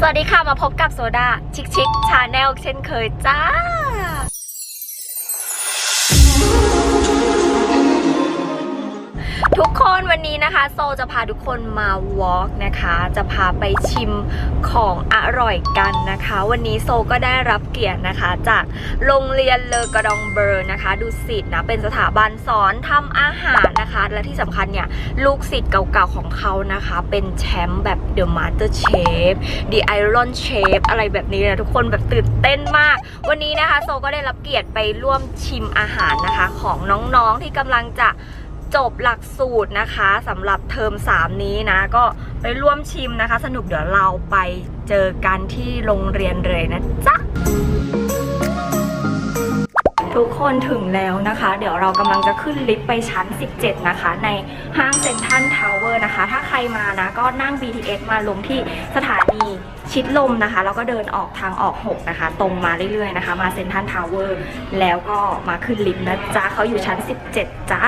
สวัสดีค่ะมาพบกับโซดาชิคชิคชาแนลเช่นเคยจ้า ทุกคนวันนี้นะคะ โซจะพาทุกคนมาวอล์กนะคะ จะพาไปชิมของอร่อยกันนะคะ วันนี้โซก็ได้รับเกียรตินะคะ จากโรงเรียนเลอกระดองเบอร์นะคะ ดูสิตนะเป็นสถาบันสอนทำอาหารนะคะ และที่สำคัญเนี่ย ลูกศิษย์เก่าๆของเขานะคะ เป็นแชมป์แบบ The Master Chef The Iron Chef อะไรแบบนี้นะทุกคนแบบตื่นเต้นมาก วันนี้นะคะ โซก็ได้รับเกียรติไปร่วมชิมอาหารนะคะ ของน้องๆที่กำลังจะ จบหลักสูตรนะคะสำหรับเทอม 3 นี้นะ ก็ไปร่วมชิมนะคะ สนุกเดี๋ยวเราไปเจอกันที่โรงเรียนเลยนะจ๊ะ ทุกคนถึงแล้วนะคะ เดี๋ยวเรากำลังจะขึ้นลิฟต์ไปชั้น 17 นะคะ ในห้างเซ็นทรัลทาวเวอร์นะคะ ถ้าใครมานะ ก็นั่ง BTS มาลงที่สถานีชิดลมนะคะ แล้วก็เดินออกทางออก 6 นะคะ ตรงมาเรื่อยๆนะคะ มาเซ็นทรัลทาวเวอร์แล้วก็มาขึ้นลิฟต์นะจ๊ะเขาอยู่ชั้น 17 จ้า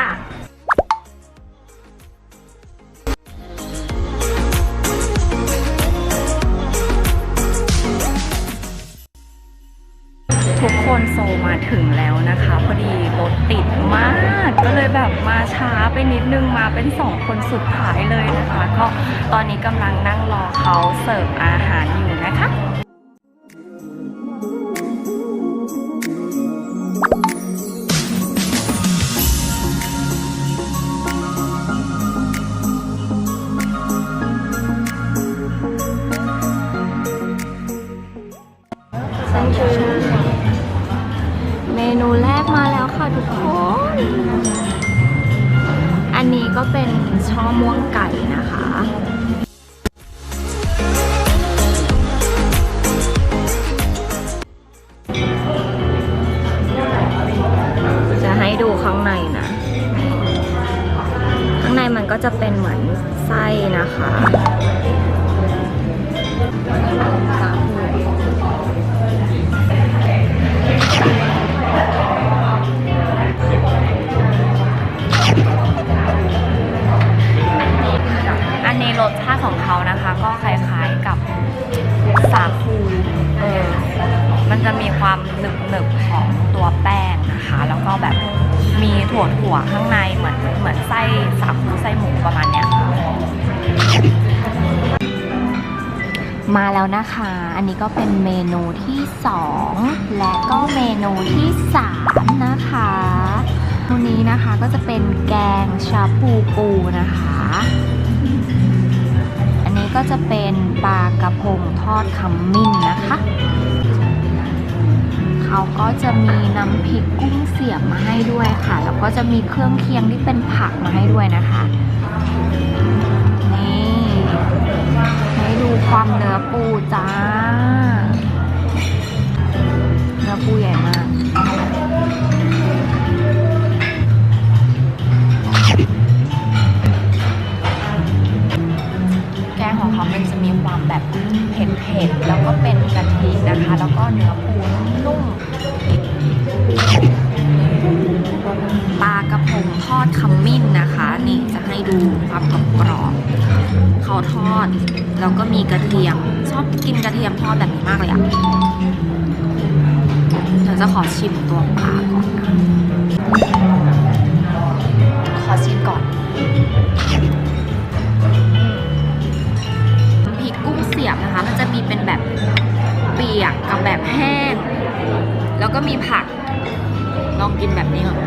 ติดมาก ก็เลยแบบมาช้าไปนิดนึงมาเป็นสองคนสุดท้ายเลยนะคะ ก็ตอนนี้กำลังนั่งรอเขาเสิร์ฟอาหารอยู่นะคะเมนูแรก ทุกคน อันนี้ก็เป็นช่อม่วงไก่นะคะจะให้ดูข้างในนะ ข้างในมันก็จะเป็นเหมือนไส้นะคะ ของเขานะคะ ก็คล้ายๆกับสาคูเออมันจะมีความหนึบๆของตัวแป้งนะคะ แล้วก็แบบมีถั่วถั่วข้างในเหมือนเหมือนไส้สาคูไส้หมูประมาณเนี้ยค่ะมาแล้วนะคะ อันนี้ก็เป็นเมนูที่ 2 และก็เมนูที่ 3 นะคะวันนี้นะคะก็จะเป็นแกงชาปูปูนะคะ ก็จะเป็นปลากระพงทอดขมิ้นนะคะ เขาก็จะมีน้ำพริกกุ้งเสียบมาให้ด้วยค่ะ แล้วก็จะมีเครื่องเคียงที่เป็นผักมาให้ด้วยนะคะ แบบเผ็ดๆแล้วก็เป็นกะทินะคะ แล้วก็เนื้อปูนุ่มปลากระพงทอดขมิ้นนะคะ นี่จะให้ดูความกรอบเขาทอด แล้วก็มีกระเทียม ชอบกินกระเทียมทอดแบบนี้มากเลยอะเดี๋ยวจะขอชิมตัวปลาก่อนนะขอชิมก่อน เสียบนะคะ มันจะมีเป็นแบบเปียกกับแบบแห้ง แล้วก็มีผัก ลองกินแบบนี้ก่อน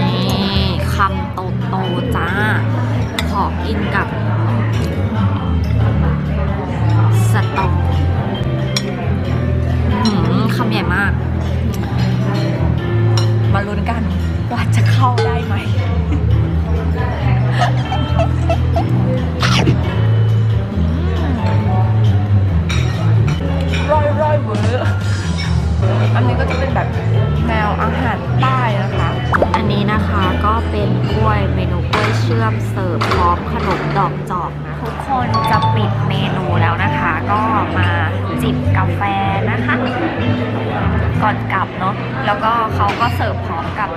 นี่คำโตโตจ้า ขอกินกับสตออื้อหือคำใหญ่มาก มาลุ้นกันว่าจะเข้าได้ไหม อยเวอร์อันนี้ก็จะเป็นแบบแนวอาหารใต้นะคะ อันนี้นะคะก็เป็นกล้วยเมนูกล้วยเชื่อมเสิร์ฟพร้อมขนมดอกจอกนะทุกคนจะปิดเมนูแล้วนะคะ ก็มาจิบกาแฟนะคะ ก่อนกลับเนาะแล้วก็เขาก็เสิร์ฟพร้อมกับ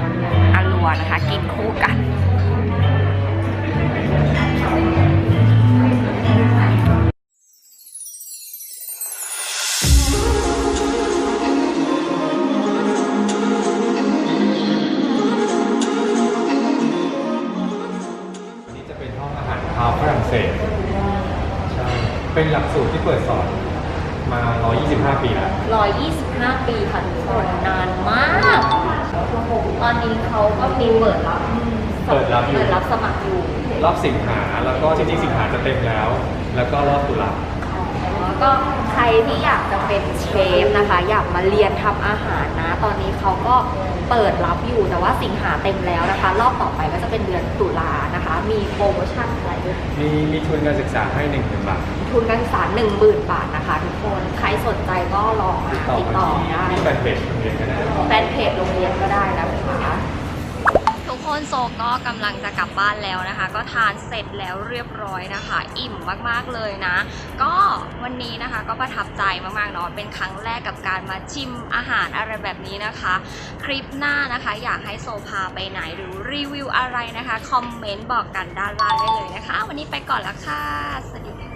อาลัวนะคะ กินคู่กัน ษตร ใช่ เป็นหลักสูตรที่เปิดสอนมา 125 ปีแล้ว 125 ปีค่ะทุกคนนานมากตอนนี้เขาก็มีเปิดรับเปิดรับอยู่เปิดรับสมัครอยู่ รอบสิงหาแล้วก็จริงๆสิงหาจะเต็มแล้ว แล้วก็รอบตุลา แล้วก็ใครที่อยากจะเป็นเชฟนะคะ อยากมาเรียนทำอาหารนะ ตอนนี้เขาก็เปิดรับอยู่แต่ว่าสิงหาเต็มแล้วนะคะ รอบต่อไปก็จะเป็นเดือนตุลานะคะ มีโปรโมชั่นอะไรด้วย มีมีทุนการศึกษาให้1 0,000บาท ทุนการศึกษา10,000 บาทนะคะ ทุกคน ใครสนใจก็ลองมาติดต่อติดมาต่อที่ได้ที่แฟนเพจโรงเรียนก็ได้ แฟนเพจโรงเรียนก็ได้นะคะทุก คนโซก็กำลังจะกลับบ้านแล้วนะคะ ก็ทานเสร็จแล้วเรียบร้อยนะคะ อิ่มมากๆเลยนะ ก็วันนี้นะคะก็ประทับใจมากๆเนาะเป็นครั้งแรกกับการมาชิมอาหารอะไรแบบนี้นะคะ คลิปหน้านะคะ อยากให้โซพาไปไหนหรือรีวิวอะไรนะคะคอมเมนต์บอกกันด้านล่างได้เลยนะคะ วันนี้ไปก่อนล้วค่ะสวัสดีค่ะ